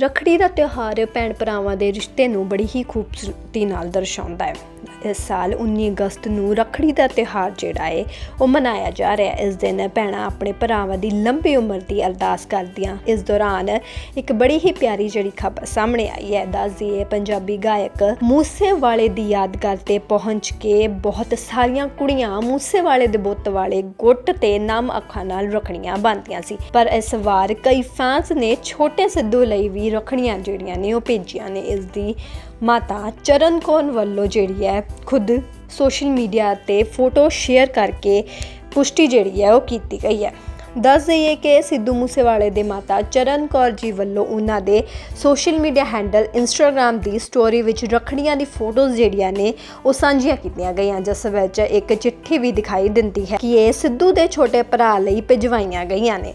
ਰੱਖੜੀ ਦਾ ਤਿਉਹਾਰ ਭੈਣ ਭਰਾਵਾਂ ਦੇ ਰਿਸ਼ਤੇ ਨੂੰ ਬੜੀ ਹੀ ਖੂਬਸੂਰਤੀ ਨਾਲ ਦਰਸਾਉਂਦਾ ਹੈ। ਇਸ ਸਾਲ 19 ਅਗਸਤ ਨੂੰ ਰੱਖੜੀ ਦਾ ਤਿਉਹਾਰ ਜਿਹੜਾ ਹੈ ਉਹ ਮਨਾਇਆ ਜਾ ਰਿਹਾ। ਇਸ ਦਿਨ ਭੈਣਾਂ ਆਪਣੇ ਭਰਾਵਾਂ ਦੀ ਲੰਬੀ ਉਮਰ ਦੀ ਅਰਦਾਸ ਕਰਦੀਆਂ। ਇਸ ਦੌਰਾਨ ਇੱਕ ਬੜੀ ਹੀ ਪਿਆਰੀ ਜਿਹੜੀ ਖਬਰ ਸਾਹਮਣੇ ਆਈ ਹੈ। ਦੱਸ ਦਈਏ ਪੰਜਾਬੀ ਗਾਇਕ ਮੂਸੇਵਾਲੇ ਦੀ ਯਾਦਗਾਰ ਤੇ ਪਹੁੰਚ ਕੇ ਬਹੁਤ ਸਾਰੀਆਂ ਕੁੜੀਆਂ ਮੂਸੇਵਾਲੇ ਦੇ ਬੁੱਤ ਵਾਲੇ ਗੁੱਟ ਤੇ ਨਮ ਅੱਖਾਂ ਨਾਲ ਰੱਖੜੀਆਂ ਬੰਨ੍ਹਦੀਆਂ ਸੀ। ਪਰ ਇਸ ਵਾਰ ਕਈ ਫੈਨਸ ਨੇ ਛੋਟੇ ਸਿੱਧੂ ਲਈ ਵੀ ਰੱਖੜੀਆਂ ਜਿਹੜੀਆਂ ਨੇ, ਉਹ ਭੇਜੀਆਂ ਨੇ। ਇਸ ਦੀ ਮਾਤਾ ਚਰਨ ਕੌਰ ਵੱਲੋਂ ਜਿਹੜੀ ਹੈ ਖੁਦ ਸੋਸ਼ਲ ਮੀਡੀਆ ਤੇ ਫੋਟੋ ਸ਼ੇਅਰ ਕਰਕੇ ਪੁਸ਼ਟੀ ਜਿਹੜੀ ਹੈ ਉਹ ਕੀਤੀ ਗਈ ਹੈ। ਦੱਸ ਦਈਏ ਕਿ ਸਿੱਧੂ ਮੂਸੇਵਾਲੇ ਦੇ ਮਾਤਾ ਚਰਨ ਕੌਰ ਜੀ ਵੱਲੋਂ ਉਹਨਾਂ ਦੇ ਸੋਸ਼ਲ ਮੀਡੀਆ ਹੈਂਡਲ ਇੰਸਟਾਗ੍ਰam ਦੀ ਸਟੋਰੀ ਵਿੱਚ ਰੱਖੜੀਆਂ ਦੀ ਫੋਟੋਜ਼ ਜਿਹੜੀਆਂ ਨੇ ਉਹ ਸਾਂਝੀਆਂ ਕੀਤੀਆਂ ਗਈਆਂ, ਜਿਸ ਵਿੱਚ ਇੱਕ ਚਿੱਠੀ ਵੀ ਦਿਖਾਈ ਦਿੰਦੀ ਹੈ ਕਿ ਇਹ ਸਿੱਧੂ ਦੇ ਛੋਟੇ ਭਰਾ ਲਈ ਭਿਜਵਾਈਆਂ ਗਈਆਂ ਨੇ।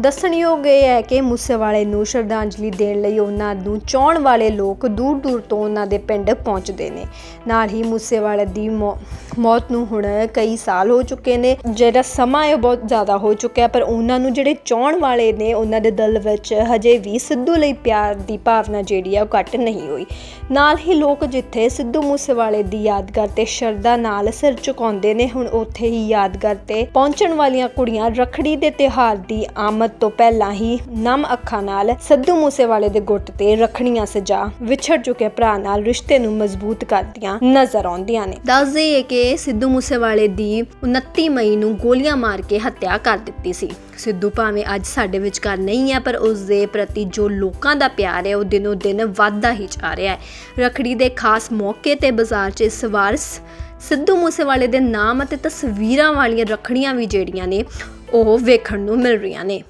ਦੱਸਣਯੋਗ ਇਹ ਹੈ ਕਿ ਮੂਸੇਵਾਲੇ ਨੂੰ ਸ਼ਰਧਾਂਜਲੀ ਦੇਣ ਲਈ ਉਹਨਾਂ ਨੂੰ ਚਾਹਣ ਵਾਲੇ ਲੋਕ ਦੂਰ ਦੂਰ ਤੋਂ ਉਹਨਾਂ ਦੇ ਪਿੰਡ ਪਹੁੰਚਦੇ ਨੇ। ਨਾਲ ਹੀ ਮੂਸੇਵਾਲੇ ਦੀ ਮੌ- ਮੌਤ ਨੂੰ ਹੁਣ ਕਈ ਸਾਲ ਹੋ ਚੁੱਕੇ ਨੇ। ਜਿਹੜਾ ਸਮਾਂ ਹੈ ਉਹ ਬਹੁਤ ਜ਼ਿਆਦਾ ਹੋ ਚੁੱਕਿਆ ਪਰ ਉਹਨਾਂ ਨੂੰ ਜਿਹੜੇ ਚਾਹਣ ਵਾਲੇ ਨੇ, ਉਹਨਾਂ ਦੇ ਦਿਲ ਵਿੱਚ ਹਜੇ ਵੀ ਸਿੱਧੂ ਲਈ ਪਿਆਰ ਦੀ ਭਾਵਨਾ ਜਿਹੜੀ ਆ ਉਹ ਘੱਟ ਨਹੀਂ ਹੋਈ। ਨਾਲ ਹੀ ਲੋਕ ਜਿੱਥੇ ਸਿੱਧੂ ਮੂਸੇਵਾਲੇ ਦੀ ਯਾਦਗਾਰ ਤੇ ਸ਼ਰਧਾ ਨਾਲ ਸਿਰ ਝੁਕਾਉਂਦੇ ਨੇ, ਹੁਣ ਉੱਥੇ ਹੀ ਯਾਦਗਾਰ ਤੇ ਪਹੁੰਚਣ ਵਾਲੀਆਂ ਕੁੜੀਆਂ ਰੱਖੜੀ ਦੇ ਤਿਉਹਾਰ ਦੀ ਆਮਦ ਤੋਂ ਪਹਿਲਾਂ ਹੀ ਨਮ ਅੱਖਾਂ ਨਾਲ ਸਿੱਧੂ ਮੂਸੇਵਾਲੇ ਦੇ ਗੁੱਟ ਤੇ ਰੱਖੜੀਆਂ ਸਜਾ ਵਿਛੜ ਚੁੱਕੇ ਭਰਾ ਨਾਲ ਰਿਸ਼ਤੇ ਨੂੰ ਮਜ਼ਬੂਤ ਕਰਦੀਆਂ ਨਜ਼ਰ ਆਉਂਦੀਆਂ ਨੇ। ਦੱਸ ਦਈਏ ਕਿ ਸਿੱਧੂ ਮੂਸੇਵਾਲੇ ਦੀ 29 ਮਈ ਨੂੰ ਗੋਲੀਆਂ ਮਾਰ ਕੇ ਹੱਤਿਆ ਕਰ ਦਿੱਤੀ ਸੀ। ਸਿੱਧੂ ਭਾਵੇਂ ਅੱਜ ਸਾਡੇ ਵਿਚਕਾਰ ਨਹੀਂ ਹੈ, ਪਰ ਉਸ ਦੇ ਪ੍ਰਤੀ ਜੋ ਲੋਕਾਂ ਦਾ ਪਿਆਰ ਹੈ, ਉਹ ਦਿਨੋ ਦਿਨ ਵੱਧਦਾ ਹੀ ਜਾ ਰਿਹਾ ਹੈ। ਰੱਖੜੀ ਦੇ ਖਾਸ ਮੌਕੇ ਤੇ ਬਾਜ਼ਾਰ 'ਚ ਇਸ ਵਾਰ ਸਿੱਧੂ ਮੂਸੇਵਾਲੇ ਦੇ ਨਾਮ ਅਤੇ ਤਸਵੀਰਾਂ ਵਾਲੀਆਂ ਰੱਖੜੀਆਂ ਵੀ ਜਿਹੜੀਆਂ ਨੇ, ਉਹ ਵੇਖਣ ਨੂੰ ਮਿਲ ਰਹੀਆਂ ਨੇ।